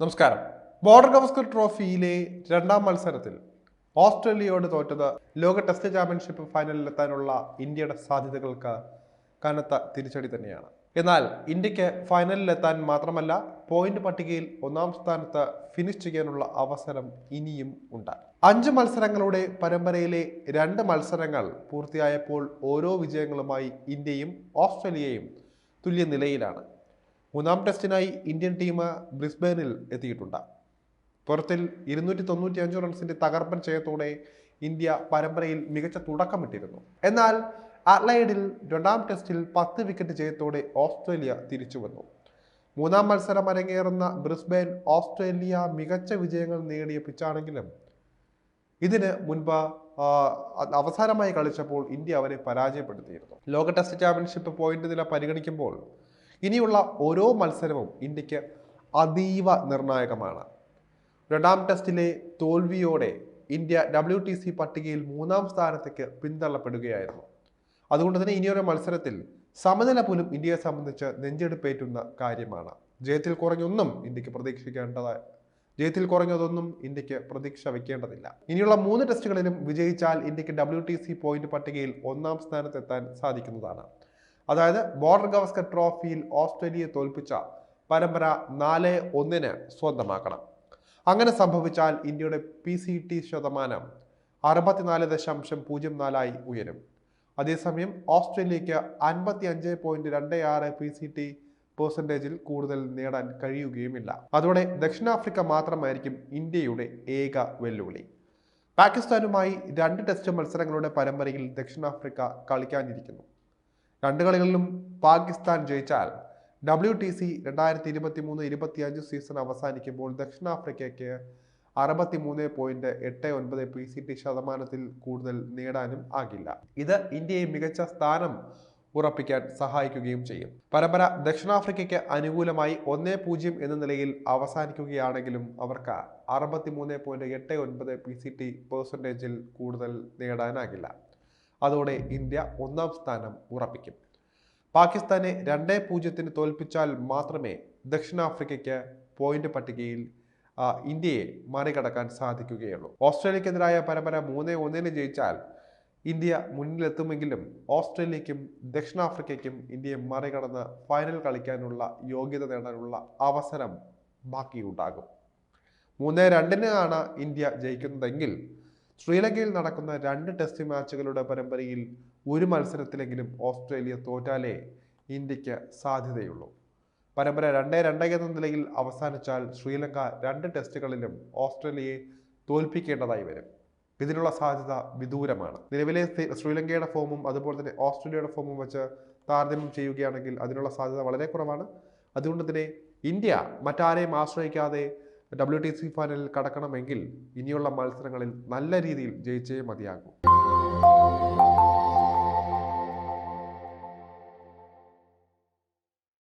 നമസ്കാരം. ബോർഡർ ഗവസ്കർ ട്രോഫിയിലെ രണ്ടാം മത്സരത്തിൽ ഓസ്ട്രേലിയയോട് തോറ്റത് ലോക ടെസ്റ്റ് ചാമ്പ്യൻഷിപ്പ് ഫൈനലിൽ എത്താനുള്ള ഇന്ത്യയുടെ സാധ്യതകൾക്ക് കനത്ത തിരിച്ചടി തന്നെയാണ്. എന്നാൽ ഇന്ത്യയ്ക്ക് ഫൈനലിലെത്താൻ മാത്രമല്ല പോയിന്റ് പട്ടികയിൽ ഒന്നാം സ്ഥാനത്ത് ഫിനിഷ് ചെയ്യാനുള്ള അവസരം ഇനിയും ഉണ്ട്. അഞ്ച് മത്സരങ്ങളുടെ പരമ്പരയിലെ രണ്ട് മത്സരങ്ങൾ പൂർത്തിയായപ്പോൾ ഓരോ വിജയങ്ങളുമായി ഇന്ത്യയും ഓസ്ട്രേലിയയും തുല്യ നിലയിലാണ്. മൂന്നാം ടെസ്റ്റിനായി ഇന്ത്യൻ ടീം ബ്രിസ്ബേനിൽ എത്തിയിട്ടുണ്ട്. പുറത്തിൽ ഇരുന്നൂറ്റി തൊണ്ണൂറ്റി അഞ്ച് റൺസിന്റെ തകർപ്പൻ ജയത്തോടെ ഇന്ത്യ പരമ്പരയിൽ മികച്ച തുടക്കമിട്ടിരുന്നു. എന്നാൽ അഡ്ലൈഡിൽ രണ്ടാം ടെസ്റ്റിൽ പത്ത് വിക്കറ്റ് ജയത്തോടെ ഓസ്ട്രേലിയ തിരിച്ചു വന്നു. മൂന്നാം മത്സരം അരങ്ങേറുന്ന ബ്രിസ്ബെയിൻ ഓസ്ട്രേലിയ മികച്ച വിജയങ്ങൾ നേടിയ പിച്ചാണെങ്കിലും ഇതിന് മുൻപ് അവസാനമായി കളിച്ചപ്പോൾ ഇന്ത്യ അവരെ പരാജയപ്പെടുത്തിയിരുന്നു. ലോക ടെസ്റ്റ് ചാമ്പ്യൻഷിപ്പ് പോയിന്റ് നില പരിഗണിക്കുമ്പോൾ ഇനിയുള്ള ഓരോ മത്സരവും ഇന്ത്യയ്ക്ക് അതീവ നിർണായകമാണ്. രണ്ടാം ടെസ്റ്റിലെ തോൽവിയോടെ ഇന്ത്യ ഡബ്ല്യു ടി സി പട്ടികയിൽ മൂന്നാം സ്ഥാനത്തേക്ക് പിന്തള്ളപ്പെടുകയായിരുന്നു. അതുകൊണ്ട് തന്നെ ഇനിയൊരു മത്സരത്തിൽ സമനില പോലും ഇന്ത്യയെ സംബന്ധിച്ച് നെഞ്ചെടുപ്പേറ്റുന്ന കാര്യമാണ്. ജയത്തിൽ കുറഞ്ഞൊന്നും ഇന്ത്യയ്ക്ക് പ്രതീക്ഷിക്കേണ്ടതായി ജയത്തിൽ കുറഞ്ഞതൊന്നും ഇന്ത്യയ്ക്ക് പ്രതീക്ഷ വെക്കേണ്ടതില്ല. ഇനിയുള്ള മൂന്ന് ടെസ്റ്റുകളിലും വിജയിച്ചാൽ ഇന്ത്യയ്ക്ക് ഡബ്ല്യു ടി സി പോയിന്റ് പട്ടികയിൽ ഒന്നാം സ്ഥാനത്തെത്താൻ സാധിക്കുന്നതാണ്. അതായത് ബോർഡർ ഗവസ്കർ ട്രോഫിയിൽ ഓസ്ട്രേലിയയെ തോൽപ്പിച്ച പരമ്പര നാല് ഒന്നിന് സ്വന്തമാക്കണം. അങ്ങനെ സംഭവിച്ചാൽ ഇന്ത്യയുടെ പി സി ടി ശതമാനം അറുപത്തിനാല് ദശാംശം പൂജ്യം നാലായി ഉയരും. അതേസമയം ഓസ്ട്രേലിയക്ക് അൻപത്തി അഞ്ച് പോയിന്റ് രണ്ട് ആറ് പി സി ടി പെർസെന്റേജിൽ കൂടുതൽ നേടാൻ കഴിയുകയുമില്ല. അതോടെ ദക്ഷിണാഫ്രിക്ക മാത്രമായിരിക്കും ഇന്ത്യയുടെ ഏക വെല്ലുവിളി. പാകിസ്ഥാനുമായി രണ്ട് ടെസ്റ്റ് മത്സരങ്ങളുടെ പരമ്പരയിൽ ദക്ഷിണാഫ്രിക്ക കളിക്കാനിരിക്കുന്നു. രണ്ട് കളികളിലും പാകിസ്ഥാൻ ജയിച്ചാൽ ഡബ്ല്യു ടി സി രണ്ടായിരത്തി ഇരുപത്തി മൂന്ന് ഇരുപത്തി അഞ്ച് സീസൺ അവസാനിക്കുമ്പോൾ ദക്ഷിണാഫ്രിക്കയ്ക്ക് അറുപത്തി മൂന്ന് പോയിന്റ് എട്ട് ഒൻപത് പി സി ടി ശതമാനത്തിൽ കൂടുതൽ നേടാനും ആകില്ല. ഇത് ഇന്ത്യയെ മികച്ച സ്ഥാനം ഉറപ്പിക്കാൻ സഹായിക്കുകയും ചെയ്യും. പരമ്പര ദക്ഷിണാഫ്രിക്കയ്ക്ക് അനുകൂലമായി ഒന്നേ പൂജ്യം എന്ന നിലയിൽ അവസാനിക്കുകയാണെങ്കിലും അവർക്ക് അറുപത്തി മൂന്ന് പോയിന്റ് എട്ട് ഒൻപത് പി സി ടി പെർസെന്റേജിൽ കൂടുതൽ നേടാനാകില്ല. അതോടെ ഇന്ത്യ ഒന്നാം സ്ഥാനം ഉറപ്പിക്കും. പാകിസ്ഥാനെ രണ്ടേ പൂജ്യത്തിന് തോൽപ്പിച്ചാൽ മാത്രമേ ദക്ഷിണാഫ്രിക്കയ്ക്ക് പോയിന്റ് പട്ടികയിൽ ഇന്ത്യയെ മറികടക്കാൻ സാധിക്കുകയുള്ളൂ. ഓസ്ട്രേലിയക്കെതിരായ പരമ്പര മൂന്ന് ഒന്നിന് ജയിച്ചാൽ ഇന്ത്യ മുന്നിലെത്തുമെങ്കിലും ഓസ്ട്രേലിയക്കും ദക്ഷിണാഫ്രിക്കയ്ക്കും ഇന്ത്യയെ മറികടന്ന് ഫൈനൽ കളിക്കാനുള്ള യോഗ്യത നേടാനുള്ള അവസരം ബാക്കിയുണ്ടാകും. മൂന്ന് രണ്ടിനാണ് ഇന്ത്യ ജയിക്കുന്നതെങ്കിൽ ശ്രീലങ്കയിൽ നടക്കുന്ന രണ്ട് ടെസ്റ്റ് മാച്ചുകളുടെ പരമ്പരയിൽ ഒരു മത്സരത്തിലെങ്കിലും ഓസ്ട്രേലിയ തോറ്റാലേ ഇന്ത്യയ്ക്ക് സാധ്യതയുള്ളൂ. പരമ്പര രണ്ടേ രണ്ടേ എന്ന നിലയിൽ അവസാനിച്ചാൽ ശ്രീലങ്ക രണ്ട് ടെസ്റ്റുകളിലും ഓസ്ട്രേലിയയെ തോൽപ്പിക്കേണ്ടതായി വരും. ഇതിനുള്ള സാധ്യത വിദൂരമാണ്. നിലവിലെ ശ്രീലങ്കയുടെ ഫോമും അതുപോലെ തന്നെ ഓസ്ട്രേലിയയുടെ ഫോമും വെച്ച് താരതമ്യം ചെയ്യുകയാണെങ്കിൽ അതിനുള്ള സാധ്യത വളരെ കുറവാണ്. അതുകൊണ്ട് തന്നെ ഇന്ത്യ മറ്റാരെയും ആശ്രയിക്കാതെ ഡബ്ല്യു ടി സി ഫൈനലിൽ കടക്കണമെങ്കിൽ ഇനിയുള്ള മത്സരങ്ങളിൽ നല്ല രീതിയിൽ ജയിച്ചേ മതിയാകൂ.